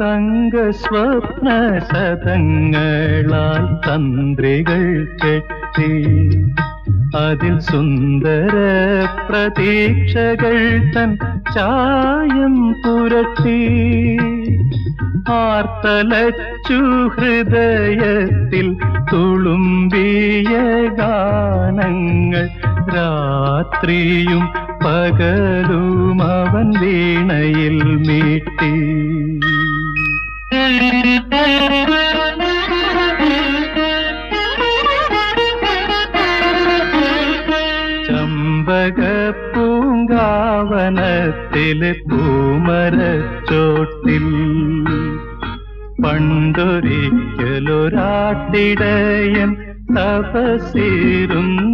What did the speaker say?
തങ്ക സ്വപ്ന സതങ്ങളാൽ തന്ത്രികൾ കെട്ടി. അതിൽ സുന്ദര പ്രതീക്ഷകൾ തൻ ചായം പുരട്ടി. ആർത്തലച്ചു ഹൃദയത്തിൽ തുളുമ്പിയ ഗാനങ്ങൾ രാത്രിയും പകലും അവൻ വീണയിൽ മീട്ടി ചമ്പക പൂങ്കാവനത്തിലെ പൂമരച്ചോട്ടിൽ പണ്ടൊരിക്കലൊരാട്ടിടയൻ തപസിരുന്നു.